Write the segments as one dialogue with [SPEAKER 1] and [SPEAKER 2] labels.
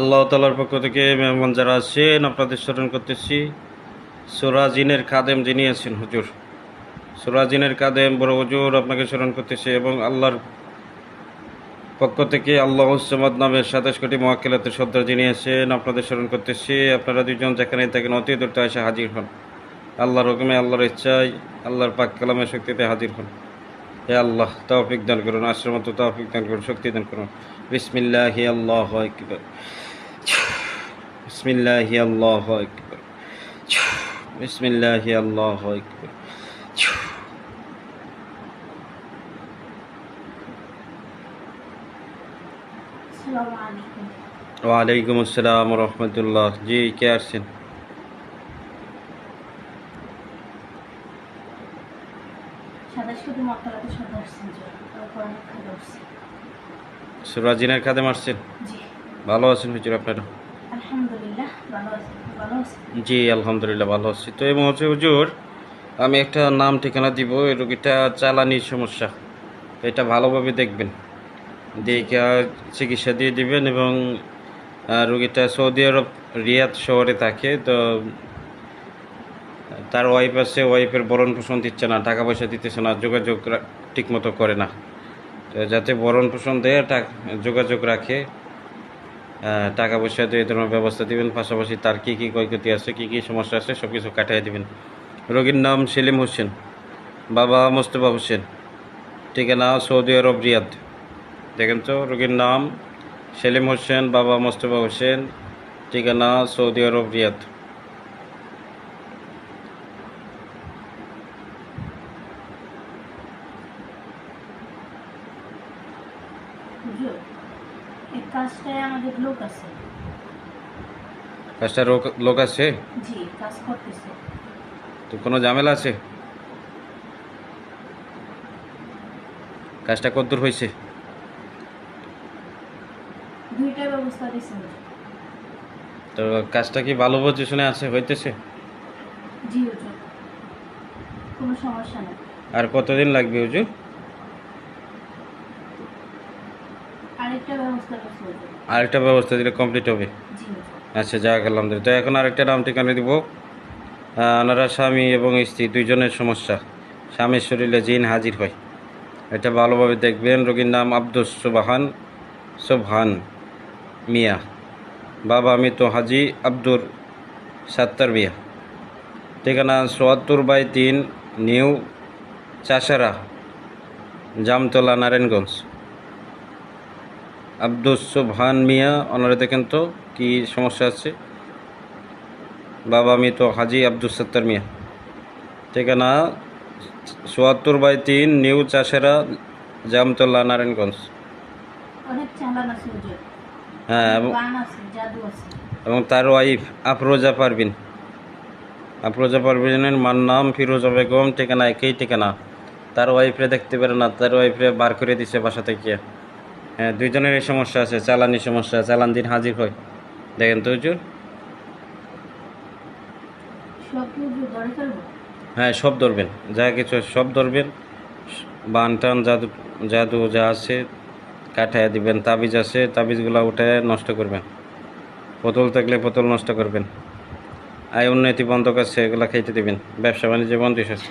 [SPEAKER 1] আল্লাহ তালার পক্ষ থেকে মেহমান যারা আছেন, আপনাদের স্মরণ করতেছি সুরাজিনের কাদেম যিনি আছেন, হুজুর। সুরাজিনের কাদেম বড় হুজুর, আপনাকে স্মরণ করতেছি এবং আল্লাহর পক্ষ থেকে আল্লাহ হুসমাদ নামের সাতাশ কোটি মহাকিলাতে সর্দার যিনি আছেন, আপনাদের স্মরণ করতেছি, আপনারা দুজন যেখানে থাকেন, অতি দ্রুত এসে হাজির হন। আল্লাহর হুকুমে, আল্লাহর ইচ্ছায়, আল্লাহর পাক কালামের শক্তিতে হাজির হন। হে আল্লাহ, তৌফিক দান করুন, আশ্রমত তৌফিক দান করুন, শক্তি দান করুন। বিসমিল্লাহ আল্লাহ আকবার বিসমিল্লাহ আল্লাহ আকবার বিসমিল্লাহ আল্লাহ আকবার
[SPEAKER 2] আসসালামু আলাইকুম
[SPEAKER 1] ওয়ালাইকুম আসসালাম রহমতুল্লাহ জি কে আসছেন
[SPEAKER 2] সাতাশ কোটি আসছে
[SPEAKER 1] সুরাজিনের কাদে মারছেন ভালো আছেন হুজুর আপনারা? জি আলহামদুলিল্লাহ ভালো আছি। তো এই মুহূর্তে হুজুর আমি একটা নাম ঠিকানা দিব এই রোগীটা চালানির সমস্যা। এটা ভালোভাবে দেখবেন। দেখে চিকিৎসা দিয়ে দিবেন এবং রোগীটা সৌদি আরব রিয়াদ শহরে থাকে। তো তার ওয়াইফ আছে ওয়াইফের বরণ পোষণ দিচ্ছে না টাকা পয়সা দিতেছে না যোগাযোগ ঠিকমতো করে না। যাতে বরণ পোষণ দেয় যোগাযোগ রাখে। টাকা পয়সা দিয়ে ধরনের ব্যবস্থা দিবেন। পাশাপাশি তার কী কী ক্ষয়ক্ষতি আছে, কী কী সমস্যা আছে সব কিছু কাটিয়ে দিবেন। রোগীর নাম সেলিম হোসেন, বাবা মোস্তফা হোসেন, ঠিকানা সৌদি আরব, রিয়াদ। দেখেন তো, রোগীর নাম সেলিম হোসেন, বাবা মোস্তফা হোসেন, ঠিকানা সৌদি আরব, রিয়াদ
[SPEAKER 2] হুজুর এই কাজটায় আমাদের লোক আছে।
[SPEAKER 1] কাজটা লোক আছে?
[SPEAKER 2] জি কাজ করতেছে।
[SPEAKER 1] তো কোনো ঝামেলা আছে? কাজটা কদ্দূর হয়েছে?
[SPEAKER 2] দুইটা ব্যবস্থা দিয়েছে
[SPEAKER 1] তো কাজটা কি ভালো পজিশনে আছে হইতেছে?
[SPEAKER 2] জি হুজুর। কোনো সমস্যা নেই।
[SPEAKER 1] আর কতদিন লাগবে হুজুর?
[SPEAKER 2] আরেকটা ব্যবস্থা
[SPEAKER 1] দিলে কমপ্লিট হবে? আচ্ছা যাক আলহামদুলিল্লাহ। তো এখন আরেকটা নাম ঠিকানা দিব। ওনারা স্বামী এবং স্ত্রী দুইজনের সমস্যা। স্বামীর শরীরে জিন হাজির হয়। এটা ভালোভাবে দেখবেন। রোগীর নাম আব্দুস সুবাহান সোবহান মিয়া। বাবা মৃত হাজি আব্দুর সাত্তার মিয়া। ঠিকানা সোয়াত্তর বাই তিন নিউ চাষারা জামতলা নারায়ণগঞ্জ। আব্দুস সুবহান মিয়া ওনারা দেখেন তো কি সমস্যা আছে? বাবা আমি তো হাজি আব্দুল সত্তর মিয়া। ঠিকানা চুয়াত্তর বাই তিন নিউ চাষেরা জামতলা নারায়ণগঞ্জ। হ্যাঁ এবং তার ওয়াইফ আফরোজা পারবিন আফরোজা পারবিনের মার নাম ফিরোজা বেগম ঠিকানা একই ঠিকানা। তার ওয়াইফরে দেখতে পারে না তার ওয়াইফরে বার করে দিছে বাসা থেকে। হ্যাঁ দুইজনের এই সমস্যা আছে চালানি সমস্যা চালান দিন হাজির হয় দেখেন তো হুজুর। হ্যাঁ সব ধরবেন। যা কিছু সব ধরবেন। বান টান জাদু জাদু যা আছে কাটায় দিবেন তাবিজ আছে তাবিজগুলো উঠায় নষ্ট করবেন। বোতল থাকলে বোতল নষ্ট করবেন। আয় উন্নতি বন্ধক আছে এগুলো খাইতে দিবেন। ব্যবসা বাণিজ্য বন্ধ আছে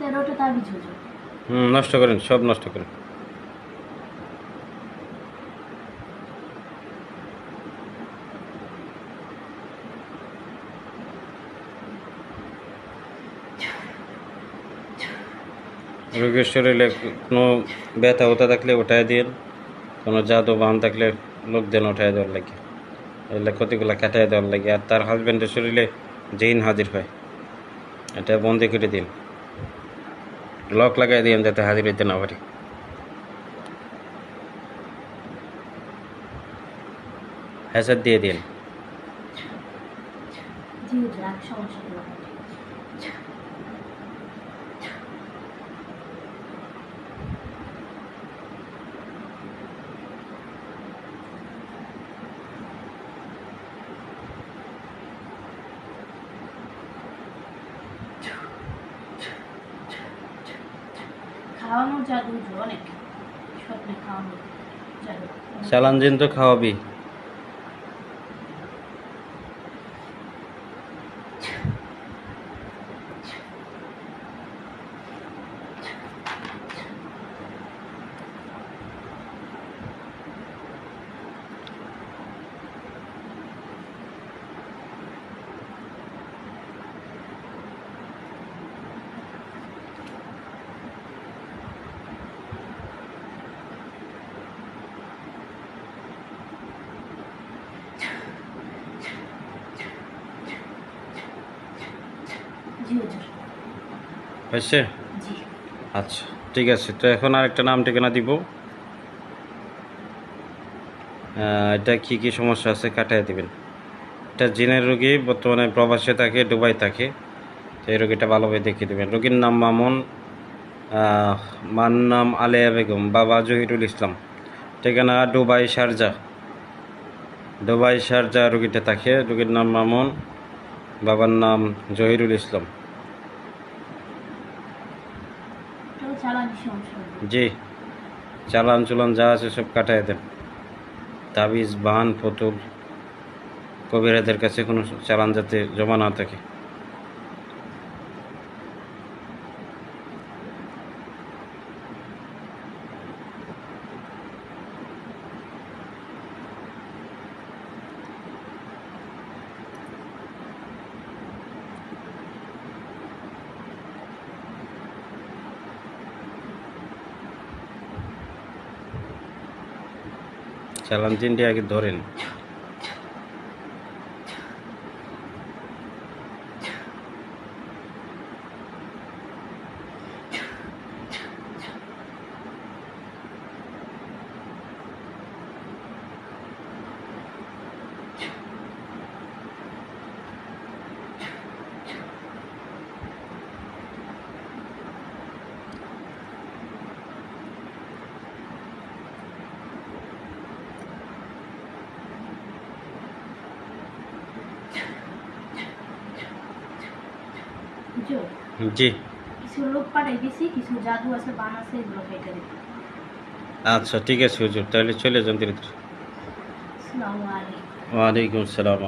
[SPEAKER 2] তেরোটা
[SPEAKER 1] হুম, নষ্ট করেন, সব নষ্ট করেন। রোগীর শরীরে কোনো ব্যথা হতে থাকলে উঠায় দিন কোনো জাদু বান থাকলে লোক দেন উঠায় দেওয়ার লাগে। এগুলো ক্ষতিগুলো কাটাই দেওয়ার লাগে, আর তার হাজব্যান্ডের শরীরে জিন হাজির হয়। এটা বন্দি করে দিন লক লাগাই দিন যাতে হাজির হইতে না পারি। হ্যাঁ দিয়ে দিন।
[SPEAKER 2] খাওয়ানো জাদু অনেক। স্বপ্নে খাওয়ানো জাদু।
[SPEAKER 1] চালান জিন তো খাওয়াবি। হয়েছে? আচ্ছা ঠিক আছে। তো এখন আরেকটা নাম ঠিকানা দিব। এটা কি কি সমস্যা আছে কাটাই দিবেন। এটা জিনের রোগী বর্তমানে প্রবাসে থাকে দুবাই থাকে। তো এই রোগীটা ভালোভাবে দেখিয়ে দেবেন। রোগীর নাম মামুন মার নাম আলেয়া বেগম বাবা জহিরুল ইসলাম। ঠিকানা দুবাই শারজা দুবাই শারজা রোগীটা থাকে রোগীর নাম মামুন। বাবার নাম জহিরুল ইসলাম। জি চালান চুলান যা আছে সব কাটাই দেন। তাবিজ বান পুতুল কবিরাদের কাছে কোনো চালান যাতে জমা না থাকে। চালান ইন্ডিয়াকে ধরেন। জি।
[SPEAKER 2] কিছু লোক পাঠাই দিছি কিছু জাদু আছে বান আছে এগুলো কেটে
[SPEAKER 1] আচ্ছা ঠিক আছে হুজুর। তাহলে চলে যান ধীরে ধীরে।
[SPEAKER 2] আসসালামু আলাইকুম।
[SPEAKER 1] ওয়ালাইকুম আসসালাম